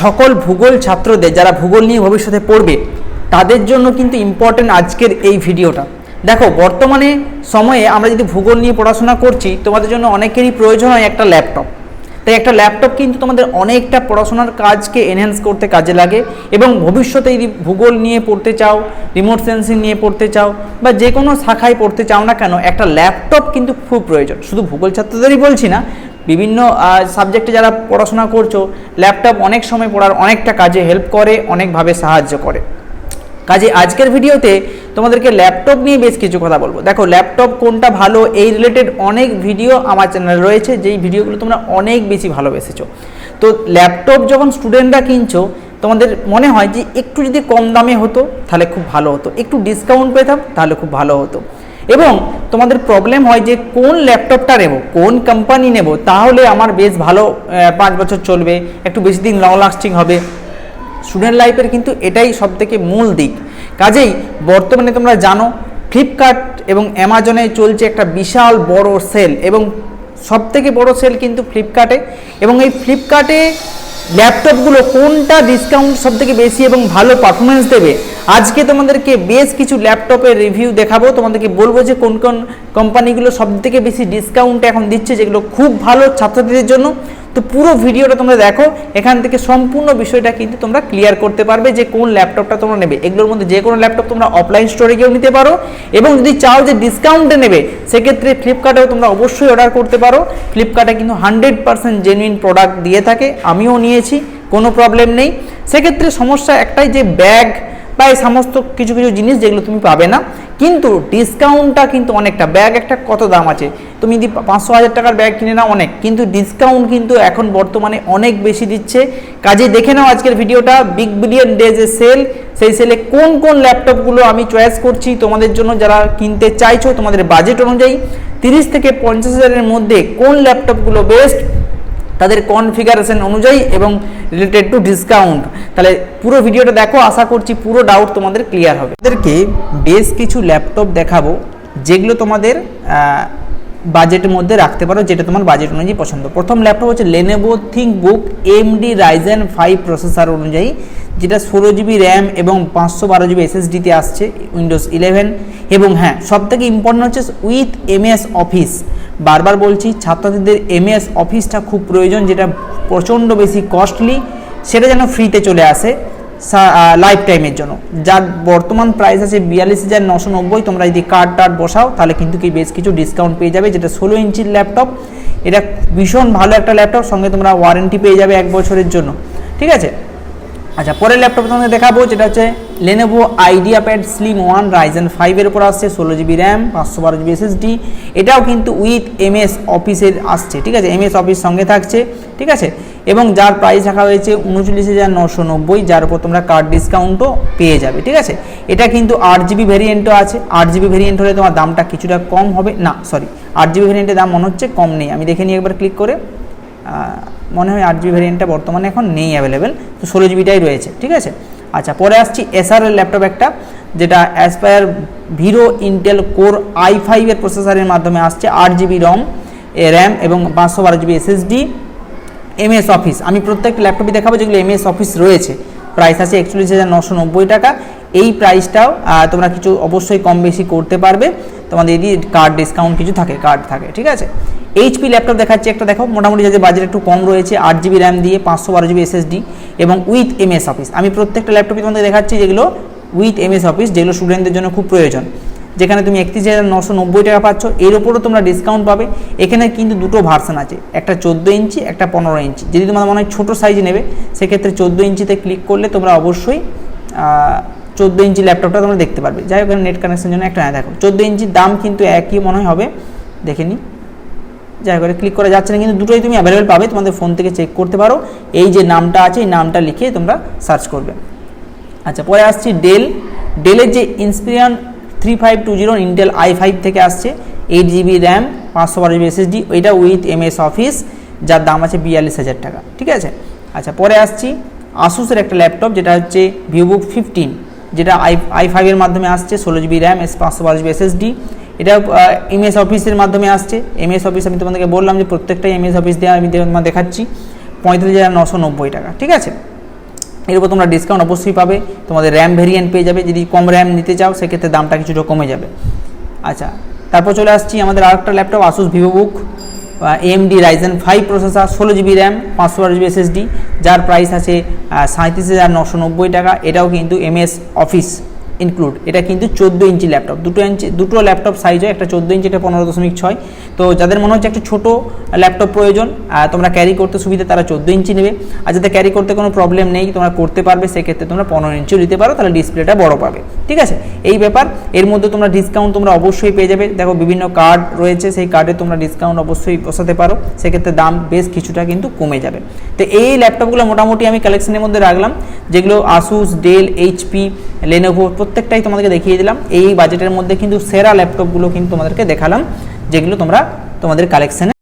সকল ভূগোল ছাত্রদের যারা ভূগোল নিয়ে ভবিষ্যতে পড়বে, তাদের জন্য কিন্তু ইম্পর্টেন্ট আজকের এই ভিডিওটা। দেখো, বর্তমানে সময়ে আমরা যদি ভূগোল নিয়ে পড়াশোনা করছি, তোমাদের জন্য অনেকেরই প্রয়োজন হয় একটা ল্যাপটপ তাই একটা ল্যাপটপ কিন্তু তোমাদের অনেকটা পড়াশোনার কাজকে এনহ্যান্স করতে কাজে লাগে এবং ভবিষ্যতে যদি ভূগোল নিয়ে পড়তে চাও রিমোট সেন্সিং নিয়ে পড়তে চাও, বা যে কোনো শাখায় পড়তে চাও না কেন, একটা ল্যাপটপ কিন্তু খুব প্রয়োজন। শুধু ভূগোল ছাত্রদেরই বলছি না বিভিন্ন সাবজেক্টে যারা পড়াশোনা করছ ল্যাপটপ অনেক সময় পড়ার অনেকটা কাজে হেল্প করে, অনেকভাবে সাহায্য করে। কাজে আজকের ভিডিওতে তোমাদেরকে ল্যাপটপ নিয়ে বেশ কিছু কথা বলব। দেখো ল্যাপটপ কোনটা ভালো, এই রিলেটেড অনেক ভিডিও আমার চ্যানেলে রয়েছে, যেই ভিডিওগুলো তোমরা অনেক বেশি ভালোবেসেছো। তো ল্যাপটপ যখন স্টুডেন্টরা কিনছো, তোমাদের মনে হয় যে একটু যদি কম দামে হতো, তাহলে খুব ভালো হতো। একটু ডিসকাউন্ট পেতাম, তাহলে খুব ভালো হতো। এবং তোমাদের প্রবলেম হয় যে কোন ল্যাপটপটা নেব, কোন কোম্পানি নেব, তাহলে আমার বেশ ভালো পাঁচ বছর চলবে, একটু বেশি দিন লং লাস্টিং হবে। স্টুডেন্ট লাইফের কিন্তু এটাই সবথেকে মূল দিক। কাজেই বর্তমানে তোমরা জানো ফ্লিপকার্ট এবং অ্যামাজনে চলছে একটা বিশাল বড় সেল এবং সবথেকে বড় সেল কিন্তু ফ্লিপকার্টে এবং এই ফ্লিপকার্টে ল্যাপটপগুলো কোনটা ডিসকাউন্ট সবথেকে বেশি এবং ভালো পারফরমেন্স দেবে আজকে তোমাদেরকে বেশ কিছু ল্যাপটপের রিভিউ দেখাবো। তোমাদেরকে বলব যে কোন কোন কোম্পানিগুলো সবথেকে বেশি ডিসকাউন্ট এখন দিচ্ছে, যেগুলো খুব ভালো ছাত্রছাত্রীদের জন্য। তো পুরো ভিডিওটা তোমরা দেখো, এখান থেকে সম্পূর্ণ বিষয়টা কিন্তু তোমরা ক্লিয়ার করতে পারবে যে কোন ল্যাপটপটা তোমরা নেবে। এগুলোর মধ্যে যে কোনো ল্যাপটপ তোমরা অফলাইন স্টোরে গিয়েও নিতে পারো এবং যদি চাও যে ডিসকাউন্টে নেবে, সেক্ষেত্রে ফ্লিপকার্টেও তোমরা অবশ্যই অর্ডার করতে পারো। ফ্লিপকার্টে কিন্তু হান্ড্রেড পার্সেন্ট জেনুইন প্রোডাক্ট দিয়ে থাকে, আমিও নিয়েছি, কোনো প্রবলেম নেই। সেক্ষেত্রে সমস্যা একটাই যে ব্যাগ বা এই সমস্ত কিছু কিছু জিনিস যেগুলো তুমি পাবে না, কিন্তু ডিসকাউন্টটা কিন্তু অনেকটা। ব্যাগ একটা কত দাম আছে? তুমি যদি পাঁচশো হাজার টাকার ব্যাগ কিনে নাও, অনেক। কিন্তু ডিসকাউন্ট কিন্তু এখন বর্তমানে অনেক বেশি দিচ্ছে। কাজে দেখে নাও আজকের ভিডিওটা। বিগ বিলিয়ন ডেজের সেল সেই সেলে কোন কোন ল্যাপটপগুলো আমি চয়েস করছি তোমাদের জন্য যারা কিনতে চাইছো, তোমাদের বাজেট অনুযায়ী। তিরিশ থেকে পঞ্চাশ হাজারের মধ্যে কোন ল্যাপটপগুলো বেস্ট তাদের কনফিগারেশন অনুযায়ী এবং রিলেটেড টু ডিসকাউন্ট তাহলে পুরো ভিডিওটা দেখো, আশা করছি পুরো ডাউট তোমাদের ক্লিয়ার হবে। তাদেরকে বেশ কিছু ল্যাপটপ দেখাবো, যেগুলো তোমাদের বাজেটের মধ্যে রাখতে পারো, যেটা তোমার বাজেট অনুযায়ী পছন্দ। প্রথম ল্যাপটপ হচ্ছে Lenovo ThinkBook AMD Ryzen five processor অনুযায়ী, যেটা ষোলো জিবি র্যাম এবং পাঁচশো বারো জিবি এসএসডিতে আসছে উইন্ডোজ ইলেভেন এবং হ্যাঁ সব থেকে ইম্পর্টেন্ট হচ্ছে উইথ এমএস অফিস বারবার বলছি, ছাত্রছাত্রীদের এমএস অফিসটা খুব প্রয়োজন, যেটা প্রচণ্ড বেশি কস্টলি সেটা যেন ফ্রিতে চলে আসে লাইফ টাইমের জন্য। যার বর্তমান প্রাইস আছে বিয়াল্লিশ হাজার নশো নব্বই, তোমরা যদি কার্ড টার্ড বসাও, তাহলে কিন্তু কি বেশ কিছু ডিসকাউন্ট পেয়ে যাবে, যেটা ষোলো ইঞ্চির ল্যাপটপ এটা ভীষণ ভালো একটা ল্যাপটপ সঙ্গে তোমরা ওয়ারেন্টি পেয়ে যাবে এক বছরের জন্য। ঠিক আছে? আচ্ছা পরের ল্যাপটপ তোমাদের দেখাবো, যেটা হচ্ছে Lenovo IdeaPad slim one Ryzen ফাইভের উপর আসছে, ষোলো জিবি র্যাম পাঁচশো বারো জিবি এসএসডি এটাও কিন্তু উইথ এমএস অফিসের আসছে, ঠিক আছে? এমএস অফিস সঙ্গে থাকছে, ঠিক আছে? এবং যার প্রাইস রাখা হয়েছে উনচল্লিশ হাজার নশো নব্বই, যার উপর তোমরা কার্ড ডিসকাউন্টও পেয়ে যাবে, ঠিক আছে? এটা কিন্তু আট জিবি ভ্যারিয়েন্টও আছে। আট জিবি ভ্যারিয়েন্ট হলে তোমার দামটা কিছুটা কম হবে। না সরি আট জিবি ভ্যারিয়েন্টের দাম মনে হচ্ছে কম নেই। আমি দেখে নিই একবার ক্লিক করে। মনে হয় আট জিবি ভ্যারিয়েন্টটা বর্তমানে এখন নেই অ্যাভেলেবেল তো ষোলো জিবিটাই রয়েছে, ঠিক আছে? আচ্ছা পরে আসছি এসআরের ল্যাপটপ একটা, যেটা Aspire Vero Intel core I ফাইভের প্রসেসারের মাধ্যমে আসছে, আট জিবি রম র্যাম এবং পাঁচশো বারো জিবি এসএসডি এমএস অফিস আমি প্রত্যেকটা ল্যাপটপই দেখাবো যেগুলো এমএস অফিস রয়েছে। প্রাইস আছে একচল্লিশ হাজার নশো নব্বই টাকা। এই প্রাইসটাও তোমরা কিছু অবশ্যই কম বেশি করতে পারবে। তোমাদের যদি কার্ড ডিসকাউন্ট কিছু থাকে কার্ড থাকে, ঠিক আছে? এইচপি ল্যাপটপ দেখাচ্ছি একটা, দেখো, মোটামুটি যাদের বাজেট একটু কম রয়েছে, আট জিবি র্যাম দিয়ে পাঁচশো বারো জিবি এসএসডি এবং উইথ এমএস অফিস আমি প্রত্যেকটা ল্যাপটপই তোমাদের দেখাচ্ছি যেগুলো উইথ এমএস অফিস যেগুলো স্টুডেন্টদের জন্য খুব প্রয়োজন। যেখানে তুমি একত্রিশ হাজার নশো নব্বই টাকা পাচ্ছ, এর ওপরও তোমরা ডিসকাউন্ট পাবে। এখানে কিন্তু দুটো ভার্সন আছে, একটা চোদ্দ ইঞ্চি, একটা পনেরো ইঞ্চি। যদি তোমার মনে হয় ছোটো সাইজ নেবে, সেক্ষেত্রে চোদ্দ ইঞ্চিতে ক্লিক করলে তোমরা অবশ্যই চোদ্দ ইঞ্চি ল্যাপটপটা তোমরা দেখতে পারবে। যাই হোক নেট কানেকশনের জন্য একটা হ্যাঁ দেখো, চোদ্দ ইঞ্চির দাম কিন্তু একই মনে হবে। দেখে নিই। যাই করে ক্লিক করা যাচ্ছে না, কিন্তু দুটোই তুমি অ্যাভেলেবেল পাবে, তোমাদের ফোন থেকে চেক করতে পারো। এই যে নামটা আছে, এই নামটা লিখে তোমরা সার্চ করবে। আচ্ছা পরে আসছি ডেল ডেলের যে Inspiron three five two zero Intel I five থেকে আসছে এইট জিবি র্যাম পাঁচশো বারো জিবি এসএসডি ওইটা উইথ এম এস অফিস যার দাম আছে বিয়াল্লিশ হাজার টাকা, ঠিক আছে? আচ্ছা পরে আসছি আসুসের একটা ল্যাপটপ যেটা হচ্ছে ভিভোবুক ফিফটিন যেটা আই আই ফাইভের মাধ্যমে আসছে, ষোলো জিবি র্যাম এস পাঁচশো বারো জিবি এসএসডি এটা এমএস অফিসের মাধ্যমে আসছে। এমএস অফিস আমি তোমাদেরকে বললাম যে প্রত্যেকটাই এমএস অফিস দিয়ে, আমি তোমার দেখাচ্ছি। পঁয়তাল্লিশ হাজার নশো নব্বই টাকা, ঠিক আছে? এর উপর তোমরা ডিসকাউন্ট অবশ্যই পাবে। তোমাদের র্যাম ভেরিয়েন্ট পেয়ে যাবে। যদি কম র্যাম নিতে চাও, সেক্ষেত্রে দামটা কিছুটা কমে যাবে। আচ্ছা তারপর চলে আসছি আমাদের আরেকটা laptop Asus VivoBook AMD Ryzen five processor ষোলো জিবি র্যাম পাঁচশো আট জিবি এসএসডি যার প্রাইস আছে সাঁত্রিশ হাজার নশো নব্বই টাকা। এটাও কিন্তু এমএস অফিস ইনক্লুড এটা কিন্তু চোদ্দ ইঞ্চি ল্যাপটপ দুটো ইঞ্চি দুটো ল্যাপটপ সাইজ হয়, একটা চোদ্দ ইঞ্চি একটা পনেরো দশমিক ছয়। তো যাদের মনে হচ্ছে একটা ছোটো ল্যাপটপ প্রয়োজন তোমরা ক্যারি করতে সুবিধা, তারা চোদ্দ ইঞ্চি নেবে। আর যাতে ক্যারি করতে কোনো প্রবলেম নেই, তোমরা করতে পারবে, সেক্ষেত্রে তোমরা পনেরো ইঞ্চিও নিতে পারো, তাহলে ডিসপ্লেটা বড় পাবে। ঠিক আছে? এই ব্যাপার। এর মধ্যে তোমরা ডিসকাউন্ট তোমরা অবশ্যই পেয়ে যাবে। দেখো, বিভিন্ন কার্ড রয়েছে, সেই কার্ডে তোমরা ডিসকাউন্ট অবশ্যই বসাতে পারো। সেক্ষেত্রে দাম বেশ কিছুটা কিন্তু কমে যাবে। তো এই ল্যাপটপগুলো মোটামুটি আমি কালেকশনের মধ্যে রাখলাম, যেগুলো আসুস ডেল এইচপি লেনোভো প্রত্যেকটাই তোমাদেরকে দেখিয়ে দিলাম। এই বাজেটের মধ্যে কিন্তু সেরা ল্যাপটপগুলো কিন্তু তোমাদেরকে দেখালাম, যেগুলো তোমরা তোমাদের কালেকশনে